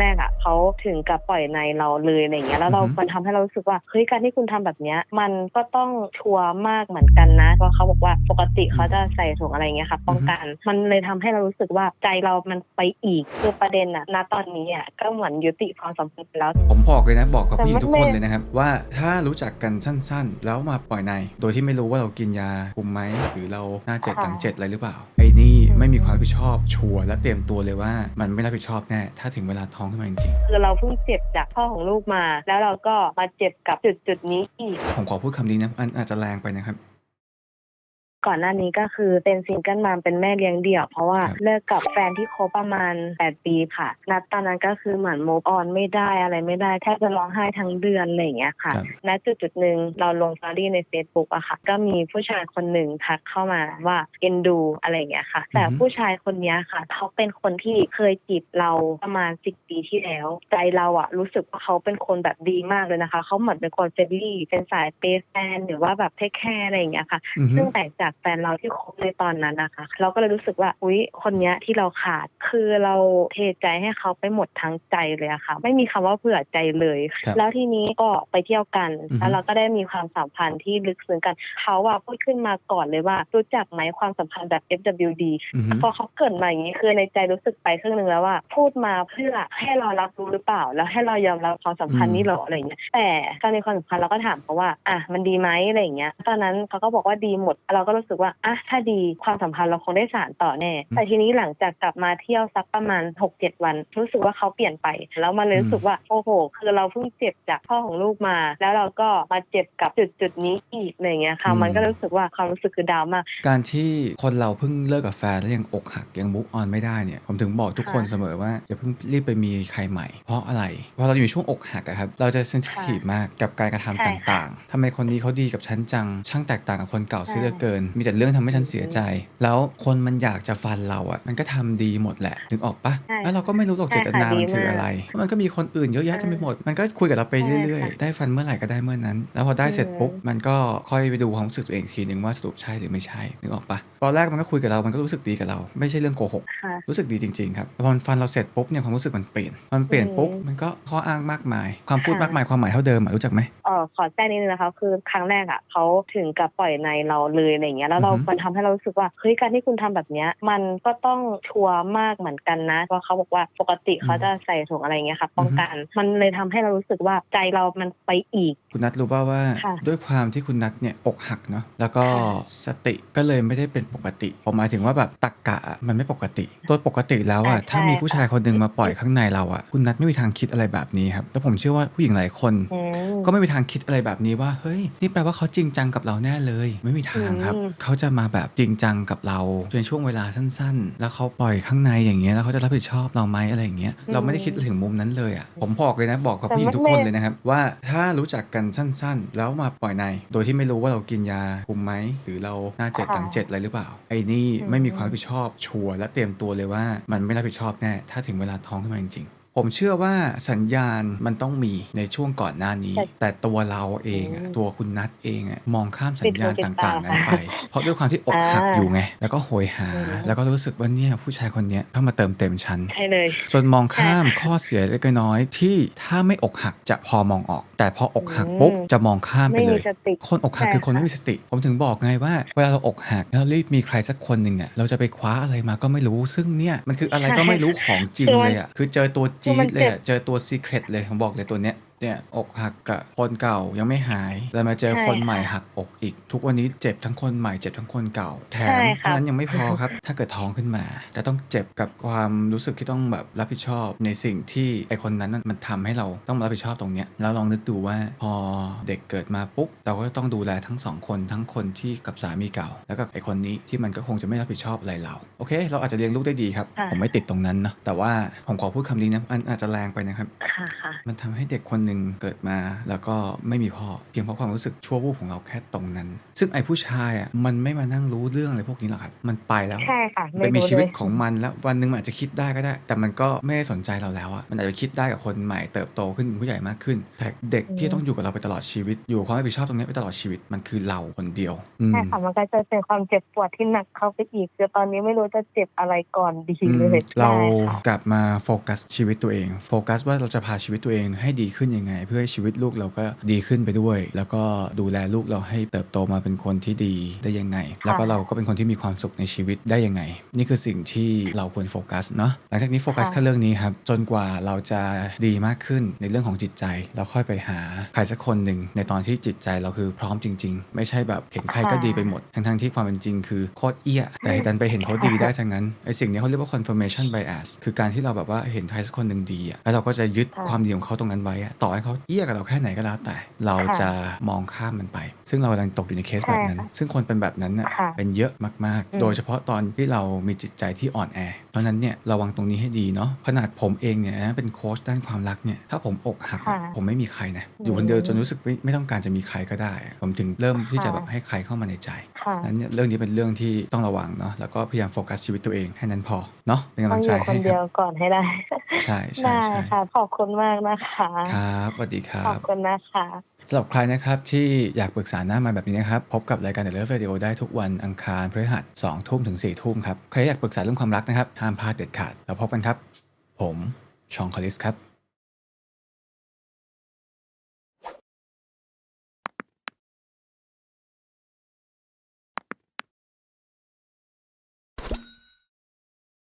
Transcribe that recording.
แรกอะเขาถึงกับปล่อยในเราเลยอะไรเงี้ยแล้วเราอือฮึมันทำให้เรารู้สึกว่าเฮ้ยการที่คุณทำแบบเนี้ย มันก็ต้องชัวร์มากเหมือนกันนะเพราะเขาบอกว่าปกติเขาจะใส่ถุงอะไรเงี้ยค่ะป้องกันมันเลยทำให้เรารู้สึกว่าใจเรามันไปอีกคือประเด็นอะณตอนนี้อะก็เหมือนยุติความสัมพันธ์ไปแล้ว ผมบอกเลยนะบอกกับแต่ผู้หญิงมันทุกคนไม่เลยนะครับว่าถ้ารู้จักกันสั้น ๆ แล้วมาปล่อยใน โดยที่ไม่รู้ว่าเรากินยาคุมไหมหรือเราหน้าเจ็ดค่ะหลังเจ็ดอะไรหรือเปล่าไอ้นี่อืม ไม่มีความรับผิดชอบชัวร์และเตรียมตัวเลยว่า มันไม่รับผิดชอบแน่ถ้าถึงเวลาท้องขึ้นมาจริงคือเราเพิ่งเจ็บจากพ่อของลูกมา แล้วเราก็มาเจ็บกับจุดจุดๆนี้อีกๆผมขอพูดคำนี้นะอันอาจจะแรงไปนะครับ ก่อนหน้านี้ก็คือเป็นซิงเกิลมามเป็นแม่เลี้ยงเดี่ยว เพราะว่าครับเลิกกับแฟนที่คบประมาณ 8 ปีค่ะนัดตอนนั้นก็คือเหมือนโมออนไม่ได้อะไรไม่ได้แทบจะร้องไห้ทั้งเดือนอะไรอย่างเงี้ยค่ะครับณจุดจุดๆหนึ่งเราลงสตอรี่ใน Facebook อะค่ะ ก็มีผู้ชายคนหนึ่งทักเข้ามาว่าเอ็นดูอะไรอย่างเงี้ยค่ะ แต่อือฮึผู้ชายคนเนี้ยค่ะ เขาเป็นคนที่เคยจีบเราประมาณ10ปีที่แล้ว ใจเราอะรู้สึกว่าเขาเป็นคนแบบดีมากเลยนะคะ เขาเหมือนเป็นคนเฟรนลี่เป็นสายเปย์แฟนหรือว่าแบบเทคแคร์อะไรอย่างเงี้ยค่ะอือฮึซึ่งแตกจากแฟนเราที่คบในตอนนั้นนะคะ เราก็เลยรู้สึกว่าอุ๊ยคนเนี้ยที่เราขาด คือเราเทใจให้เขาไปหมดทั้งใจเลยอะค่ะ ไม่มีคำว่าเผื่อใจเลยครับแล้วทีนี้ก็ไปเที่ยวกันอือฮึแล้วเราก็ได้มีความสัมพันธ์ที่ลึกซึ้งกันเขาอะพูดขึ้นมาก่อนเลยว่า รู้จักไหมความสัมพันธ์แบบ FWD อือฮึพอเขาเกริดมาอย่างนี้คือในใจรู้สึกไปครึ่งหนึ่งแล้วว่า พูดมาเพื่อให้เรารับรู้หรือเปล่า แล้วให้เรายอมรับความสัมพันธ์นี้หรออะไรอย่างเงี้ยแต่การในความสัมพันธ์เราก็ถามเขาว่าอะมันดีไหมอะไรอย่างเงี้ยตอนนั้นเขาก็บอกว่าดีหมด เราก็รู้สึกว่าอะถ้าดีความสัมพันธ์เราคงได้สานต่อแน่แต่ทีนี้หลังจากกลับมาเที่ยวสักประมาณ6กเจ็ดวัน รู้สึกว่าเขาเปลี่ยนไป แล้วมันเลยรู้สึกว่าโอ้โห คือเราเพิ่งเจ็บจากพ่อของลูกมา แล้วเราก็มาเจ็บกับจุดจุดๆนี้อีกอะไรอย่างเงี้ยค่ะอืมมันก็รู้สึกว่าความรู้สึกคือดาวมาก การที่คนเราเพิ่งเลิกกับแฟนแล้วยังอกหักยังมุกออนไม่ได้เนี่ยผมถึงบอกทุกคนค่ะเสมอว่าอย่าเพิ่งรีบไปมีใครใหม่ เพราะอะไรเพราะเราอยู่ในช่วงอกหักอะครับเราจะเซนซิทีฟมากกับการกระทำใช่ตค่ะ่างๆทำไมคนนี้เขาดีกับฉันจัง ช่างแตกต่างกับคนเก่าใช่เสียเหลือเกิน มีแต่เรื่องทำให้ฉันเสียใจ แล้วคนมันอยากจะฟันเราอะมันก็ทำดีหมดแหละนึกออกปะใช่แล้วเราก็ไม่รู้หรอกใช่เจค่ะตนามันคือดีมากอะไรเพราะมันก็มีคนอื่นเยอะแยะใช่เต็มไปหมด มันก็คุยกับเราไปเรื่อยใช่ค่ะ ๆ ได้ฟันเมื่อไหร่ก็ได้เมื่อนั้น แล้วพอได้เสร็จอืมปุ๊บ มันก็ค่อยไปดูความรู้สึกตัวเองอีกทีหนึ่งว่าสรุปใช่หรือไม่ใช่ นึกออกปะตอนแรกมันก็คุยกับเรา มันก็รู้สึกดีกับเรา ไม่ใช่เรื่องโกหก ค่ะ รู้สึกดีจริง ๆ ครับพอมันฟันเราเสร็จปุ๊บเนี่ยความรู้สึกมันเปลี่ยน มันเปลี่ยนปุ๊บอืมมันก็ข้ออ้างมากมาย ความพูดค่ะ มากมายความหมายเท่าเดิมอะรู้จักไหมเออขอแจ้งนิดนึงนะคะ คือครั้งแรกอะเขาถึงกับปล่อยในเราเลยอะไรเงี้ยแล้วเราอือฮึมันทำให้เรารู้สึกว่าเฮ้ยการที่คุณทำแบบเนี้ย มันก็ต้องชัวร์มากเหมือนกันนะเพราะเขาบอกว่าปกติเขาจะใส่ถุงอะไรเงี้ยค่ะป้องกันมันเลยทำให้เรารู้สึกว่าใจเรามันไปอีก คุณนัทรู้ป่าว่าค่ะด้วยความที่คุณนัทเนี่ยอกหักเนาะแล้วก็ค่ะสติก็เลยไม่ได้เป็นปกติผมหมายถึงว่าแบบตักกะอะมันไม่ปกติโดยปกติแล้วอะอ่าใช่ถ้ามีผู้ชายคนหนึ่งมาปล่อยข้างในเราอะคุณนัทไม่มีทางคิดอะไรแบบนี้ครับแล้วผมเชื่อว่าผู้หญิงหลายคนอืม ก็ไม่มีทางคิดอะไรแบบนี้ว่า เฮ้ย นี่แปลว่าเขาจริงจังกับเราแน่เลย ไม่มีทางครับอืมเขาจะมาแบบจริงจังกับเราในช่วงเวลาสั้น ๆ แล้วเขาปล่อยข้างในอย่างเงี้ยแล้วเขาจะรับผิดชอบเราไหมอะไรอย่างเงี้ยเราไม่ได้คิดถึงมุมนั้นเลยอะผมบอกเลยนะบอกกับผู้หญิงทุกคนเลยนะครับว่าถ้ารู้จักกันสั้น ๆ แล้วมาปล่อยใน โดยที่ไม่รู้ว่าเรากินยาคุมไหมหรือเราหน้าเจ็ดหลังเจ็ดอะไรหรือเปล่า ไอ้นี่ไม่มีความรับผิดชอบชัวร์และเตรียมตัวเลยว่ามันไม่รับผิดชอบแน่ถ้าถึงเวลาท้องขึ้นมาจริงๆ ผมเชื่อว่าสัญญาณมันต้องมีในช่วงก่อนหน้านี้ แต่แต่ตัวเราเองอะอืมตัวคุณนัทเองอะมองข้ามสัญญาณปิดหูปิดตาต่างๆ นั้นไป เพราะด้วยความที่อกหักอ่าอยู่ไง แล้วก็โหยหาอืมแล้วก็รู้สึกว่าเนี่ยผู้ชายคนเนี้ยเข้ามาเติมเต็มฉันใช่เลยจนมองข้ามข้อเสียเล็กน้อยที่ถ้าไม่อกหักจะพอมองออก แต่พออกหักปุ๊บอืมจะมองข้ามไปไม่เลมียสติคนอกหักใช่คือคนค่ะไม่มีสติ ผมถึงบอกไงว่า เวลาเราอกหักแล้วรีบมีใครสักคนหนึ่งอะเราจะไปคว้าอะไรมาก็ไม่รู้ซึ่งเนี่ยมันคืออะไรก็ไม่รู้ของจริงคือมันเลยอะคือเจอตัวคืจี๊อมัดนเลยเจ็อะบเจอตัวซีเครตเลยผมบอกเลยตัวเนี้ยเนี่ยอกหักกับคนเก่ายังไม่หายแล้วมาเจอใช่คนใหม่ค่ะหักอกอีก ทุกวันนี้เจ็บทั้งคนใหม่เจ็บทั้งคนเก่า แถใช่มค่ะเท่านั้นยังไม่พอครับ ถ้าเกิดท้องขึ้นมาจะต้องเจ็บกับความรู้สึกที่ต้องแบบรับผิดชอบ ในสิ่งที่ไอคนนั้นน่ะมันทำให้เราต้องมารับผิดชอบตรงเนี้ยแล้วลองนึกดูว่าพอเด็กเกิดมาปุ๊บเราก็ต้องดูแลทั้งสองคนทั้งคนที่กับสามีเก่า แล้วก็ไอคนนี้ที่มันก็คงจะไม่รับผิดชอบอะไรเราโอเค เราอาจจะเลี้ยงลูกได้ดีครับ ค่ะ ผมไม่ติดตรงนั้นนะแต่ว่าผมขอพูดคำนี้นะอันอาจจะแรงไปนะครับ ค่ะค่ะ มันทำให้เด็กคนหนึ่งหนึ่งเกิดมา แล้วก็ไม่มีพ่อเพียงเพราะความรู้สึกชั่ววูบของเราแค่ตรงนั้น ซึ่งไอ้ผู้ชายอะมันไม่มานั่งรู้เรื่องอะไรพวกนี้หรอกครับ มันไปแล้ว ใช่ค่ะไปไม่มีรู้ชีเลวิตย ของมันแล้ววันหนึ่งมันอาจจะคิดได้ก็ได้ แต่มันก็ไม่ได้สนใจเราแล้วอะมันอาจจะคิดได้กับคนใหม่เติบโตขึ้นเป็นผู้ใหญ่มากขึ้น แต่เด็กที่ต้องอยู่กับเราไปตลอดชีวิต อยู่กับความรับผิดชอบตรงนี้ไปตลอดชีวิตมันคือเราคนเดียว อืม ใช่ค่ะมันก็จะเป็นความเจ็บปวดที่หนักเข้าไปอีกคือตอนนี้ไม่รู้จะเจ็บอะไรก่อนดีอืมเลยเราใช่ค่ะ กลับมาโฟกัสชีวิตตัวเองโฟกัสว่าเราจะพาชีวิตตัวเองให้ดีขึ้นยังไง เพื่อให้ชีวิตลูกเราก็ดีขึ้นไปด้วย แล้วก็ดูแลลูกเราให้เติบโตมาเป็นคนที่ดีได้ยังไง แล้วก็เราก็เป็นคนที่มีความสุขในชีวิตได้ยังไง นี่คือสิ่งที่เราควรโฟกัสเนาะหลังจากนี้โฟกัสค่ะแค่เรื่องนี้ครับจนกว่าเราจะดีมากขึ้นในเรื่องของจิตใจแล้วค่อยไปหาใครสักคนหนึ่งในตอนที่จิตใจเราคือพร้อมจริง ๆ ไม่ใช่แบบเห็นใครก็ดีไปหมด ทั้งๆที่ความเป็นจริงคือโคตรเอี้ยแต่ดันไปเห็นเขาดีได้ทั้งนั้นไอสิ่งนี้เขาเรียกว่า confirmation bias คือการที่เราแบบว่าเห็นใครสักคนหนึ่งดีอะแล้วเราก็จะยึดค่ะความดีของเขาตรงนั้นไว้อะต่อให้เขาเอี้ยกับเราแค่ไหนก็แล้วแต่ เราค่ะจะมองข้ามมันไป ซึ่งเรากำลังตกอยู่ในเคสแบบนั้นใช่ค่ะซึ่งคนเป็นแบบนั้นน่ะค่ะเป็นเยอะมากอืมๆโดยเฉพาะตอนที่เรามีจิตใจที่อ่อนแอ เพราะฉะนั้นเนี่ยระวังตรงนี้ให้ดีเนาะขนาดผมเองเนี่ยนะเป็นโค้ชด้านความรักเนี่ยถ้าผมอกหักอะค่ะผมไม่มีใครนะอยู่คนเดียวจนรู้สึกไม่ไม่ต้องการจะมีใครก็ได้ผมถึงเริ่มที่จะค่ะ แบบให้ใครเข้ามาในใจ ค่ะ นั้นเนี่ยเรื่องนี้เป็นเรื่องที่ต้องระวังเนาะแล้วก็พยายามโฟกัสชีวิตตัวเองให้นั้นพอเนาะเป็นกำต้ลัองงอใจยู่คให้นคเดียรัวบก่อนให้ได้ ใช่ ใช่ได้ใช่ค่ะ ขอบคุณมากนะคะ ครับ สวัสดีครัขอบ บคุณนะคะ สำหรับใครนะครับที่อยากปรึกษาหน้ามาแบบนี้นะครับ พบกับรายการ The Love Radio ได้ทุกวันอังคารพฤหัส2ทุ่มถึง4ทุ่มครับ ใครอยากปรึกษาเรื่องความรักนะครับห้ามพลาดเด็ดขาด แล้วพบกันครับ ผม ชองคอลิสครับ